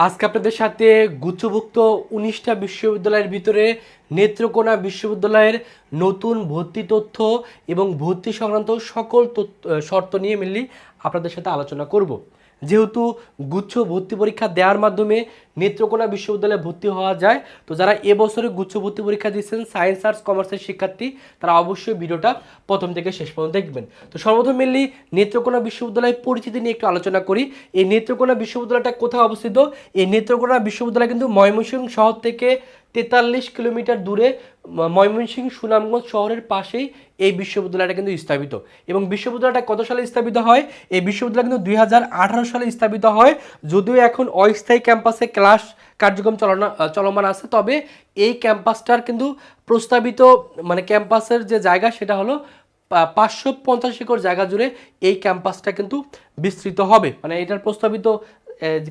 আজকে আপনাদের সাথে গুচ্ছভুক্ত উনিশটা বিশ্ববিদ্যালয়ের ভিতরে নেত্রকোনা বিশ্ববিদ্যালয়ের নতুন ভর্তি তথ্য এবং ভর্তি সংক্রান্ত সকল শর্ত নিয়ে মিললি আপনাদের সাথে আলোচনা করব। যেহেতু গুচ্ছ ভর্তি পরীক্ষা দেওয়ার মাধ্যমে নেত্রকোনা বিশ্ববিদ্যালয়ে ভর্তি হওয়া যায়, তো যারা এবছরে গুচ্ছ ভর্তি পরীক্ষা দিচ্ছেন সায়েন্স আর্টস কমার্সের শিক্ষার্থী, তারা অবশ্যই ভিডিওটা প্রথম থেকে শেষ পর্যন্ত দেখবেন। তো সর্বপ্রথম মেনলি নেত্রকোনা বিশ্ববিদ্যালয়ের পরিচিতি নিয়ে একটু আলোচনা করি। এই নেত্রকোনা বিশ্ববিদ্যালয়টা কোথায় অবস্থিত? এই নেত্রকোনা বিশ্ববিদ্যালয় কিন্তু ময়মনসিংহ শহর থেকে তেতাল্লিশ কিলোমিটার দূরে ময়মনসিংহ সুনামগঞ্জ শহরের পাশেই এই বিশ্ববিদ্যালয়টা কিন্তু স্থাপিত। এবং বিশ্ববিদ্যালয়টা কত সালে স্থাপিত হয়? এই বিশ্ববিদ্যালয় কিন্তু দুই হাজার আঠারো সালে স্থাপিত হয়। যদিও এখন অস্থায়ী ক্যাম্পাসে ক্লাস কার্যক্রম চলনা চলমান আছে, তবে এই ক্যাম্পাসটার কিন্তু প্রস্তাবিত মানে ক্যাম্পাসের যে জায়গা সেটা হলো পাঁচশো পঞ্চাশ একর জায়গা জুড়ে এই ক্যাম্পাসটা কিন্তু বিস্তৃত হবে। মানে এটার প্রস্তাবিত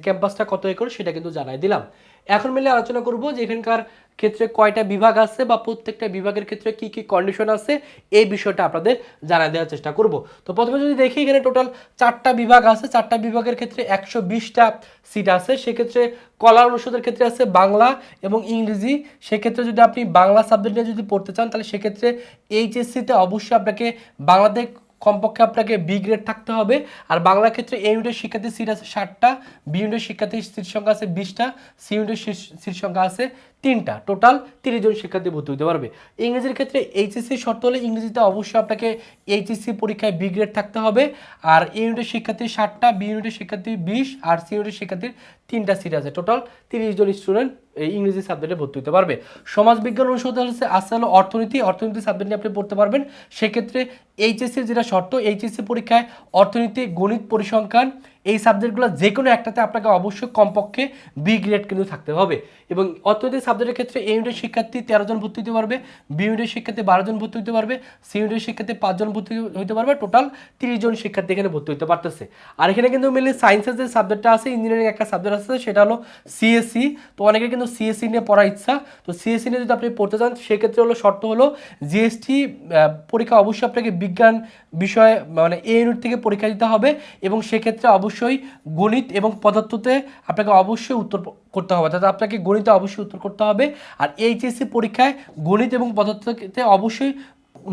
ক্যাম্পাসটা কত একর সেটা কিন্তু জানাই দিলাম। এখন মিলে আলোচনা করব যে এখানকার ক্ষেত্রে কয়টা বিভাগ আছে বা প্রত্যেকটা বিভাগের ক্ষেত্রে কি কি কন্ডিশন আছে, এই বিষয়টা আপনাদের জানাই দেওয়ার চেষ্টা করব। তো প্রথমে যদি দেখি এখানে টোটাল চারটা বিভাগ আছে, চারটা বিভাগের ক্ষেত্রে একশো বিশটা সিট আছে, সেক্ষেত্রে কলা অনুষদের ক্ষেত্রে আছে বাংলা এবং ইংরেজি। সেক্ষেত্রে যদি আপনি বাংলা সাবজেক্ট নিয়ে যদি পড়তে চান, তাহলে সেক্ষেত্রে এইচএসসিতে অবশ্যই আপনাকে বাংলাতে কমপক্ষে আপনাকে বি গ্রেড থাকতে হবে। আর বাংলা ক্ষেত্রে এ ইউনিটের শিক্ষার্থীর সিট আছে ষাটটা বি ইউনিটের শিক্ষার্থীর সিট সংখ্যা আছে বিশটা সি ইউনিটের সিট সংখ্যা আছে তিনটা। টোটাল তিরিশ জন শিক্ষার্থী ভর্তি হতে পারবে। ইংরেজির ক্ষেত্রে এইচএসসি শর্ত হলে ইংরেজিতে অবশ্যই আপনাকে এইচএসসি পরীক্ষায় বি গ্রেড থাকতে হবে। আর এ ইউনিটের শিক্ষার্থীর ষাটটা বি ইউনিটের শিক্ষার্থী বিশ, আর সি ইউনিটের শিক্ষার্থীর তিনটা সিট আছে। টোটাল তিরিশ জন স্টুডেন্ট এই ইংরেজি সাবজেক্টে ভর্তি হতে পারবে। সমাজবিজ্ঞান অনুষদ হচ্ছে আসতে হলো অর্থনীতি। অর্থনীতি সাবজেক্ট নিয়ে আপনি পড়তে পারবেন। সেক্ষেত্রে এইচএসসির যেটা শর্ত এইচএসসি পরীক্ষায় অর্থনীতি, গণিত, পরিসংখ্যান এই সাবজেক্টগুলো যে কোনো একটাতে আপনাকে অবশ্যই কমপক্ষে বি গ্রেড কিন্তু থাকতে হবে। এবং অর্থনীতি সাবজেক্টের ক্ষেত্রে এ ইউনিটের শিক্ষার্থী তেরো জন ভর্তি হতে পারবে বি ইউনিটের শিক্ষার্থী বারো জন ভর্তি হতে পারবে সি ইউনিটের শিক্ষার্থী পাঁচজন ভর্তি হতে পারবে টোটাল তিরিশ জন শিক্ষার্থী এখানে ভর্তি হতে পারতেছে। আর এখানে কিন্তু মেনলি সায়েন্সের যে সাবজেক্টটা আছে ইঞ্জিনিয়ারিং একটা সাবজেক্ট আছে, সেটা হলো সিএসসি তো অনেকে কিন্তু সিএসসি নিয়ে পড়ার ইচ্ছা। তো সিএসসি নিয়ে যদি আপনি পড়তে চান, সেক্ষেত্রে হলো শর্ত হলো জিএসটি পরীক্ষা অবশ্যই আপনাকে বিজ্ঞান বিষয়ে মানে এ ইউনিট থেকে পরীক্ষা দিতে হবে এবং সেক্ষেত্রে অবশ্যই গণিত এবং পদার্থতে আপনাকে অবশ্যই উত্তর করতে হবে। অর্থাৎ আপনাকে গণিতে অবশ্যই উত্তর করতে হবে। আর এইচএসসি পরীক্ষায় গণিত এবং পদার্থতে অবশ্যই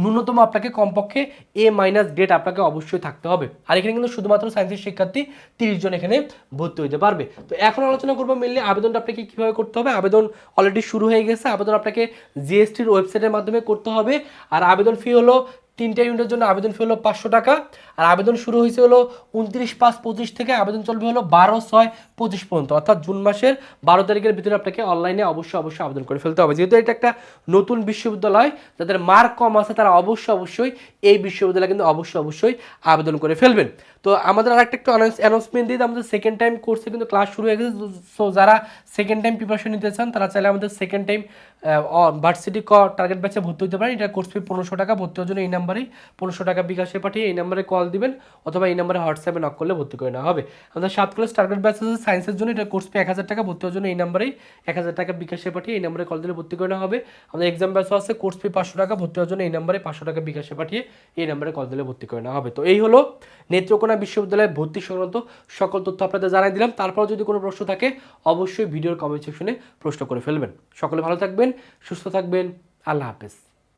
ন্যূনতম আপনাকে কমপক্ষে এ মাইনাস গ্রেড আপনাকে অবশ্যই থাকতে হবে। আর এখানে কিন্তু শুধুমাত্র সায়েন্সের শিক্ষার্থী তিরিশ জন এখানে ভর্তি হতে পারবে। তো এখন আলোচনা করব মেনলি আবেদনটা আপনাকে কীভাবে করতে হবে। আবেদন অলরেডি শুরু হয়ে গেছে। আবেদন আপনাকে জিএসটির ওয়েবসাইটের মাধ্যমে করতে হবে। আর আবেদন ফি হলো তিনটা ইউনিটের জন্য আবেদন ফি হলো পাঁচশো টাকা, আর আবেদন শুরু হয়েছে হলো উনত্রিশ পাঁচ পঁচিশ থেকে আবেদন চলবে হলো বারো ছয় পঁচিশ পর্যন্ত। অর্থাৎ জুন মাসের বারো তারিখের ভিতরে আপনাকে অনলাইনে অবশ্যই অবশ্যই আবেদন করে ফেলতে হবে। যেহেতু এটা একটা নতুন বিশ্ববিদ্যালয়, যাদের মার্ক কম আছে তারা অবশ্যই অবশ্যই এই বিশ্ববিদ্যালয়ে কিন্তু অবশ্যই অবশ্যই আবেদন করে ফেলবেন। তো আমাদের আর একটা একটু অ্যানাউন্সমেন্ট দিয়ে আমাদের সেকেন্ড টাইম কোর্সে কিন্তু ক্লাস শুরু হয়ে গেছে। সো যারা সেকেন্ড টাইম প্রিপারেশন নিতে চান, তারা চাইলে আমাদের সেকেন্ড টাইম ভার্সিটি ক টার্গেট ব্যাচে ভর্তি হতে পারেন। এটা কোর্স ফি পনেরোশো টাকা, ভর্তি হওয়ার জন্য এই নাম্বারেই পনেরোশো টাকা বিকাশে পাঠিয়ে এই নাম্বারে কল দিবেন, অথবা এই নাম্বারে হোয়াটসঅ্যাপে নক করলে ভর্তি করে নেওয়া হবে। আমাদের সাত ক্লাস টার্গেট ব্যাচ আছে সায়েন্সের জন্য এটা কোর্স ফি এক হাজার টাকা, ভর্তি হওয়ার জন্য এই নাম্বারেই এক হাজার টাকা বিকাশে পাঠিয়ে এই নাম্বারে কল দিলে ভর্তি করে নেওয়া হবে। আমাদের এক্সাম ব্যাচও আছে কোর্স ফি পাঁচশো টাকা, ভর্তি হওয়ার জন্য এই নাম্বারে পাঁচশো টাকা বিকাশে পাঠিয়ে এই নাম্বারে কল দিলে ভর্তি করে নেওয়া হবে। তো এই হলো নেত্রকোনা বিশ্ববিদ্যালয়ে ভর্তি সংক্রান্ত সকল তথ্য আপনাদের জানাই দিলাম। তারপর যদি কোনো প্রশ্ন থাকে, অবশ্যই ভিডিওর কমেন্ট সেকশনে প্রশ্ন করে ফেলবেন। সকলে ভালো থাকবেন, সুস্থ থাকবেন। আল্লাহ হাফেজ।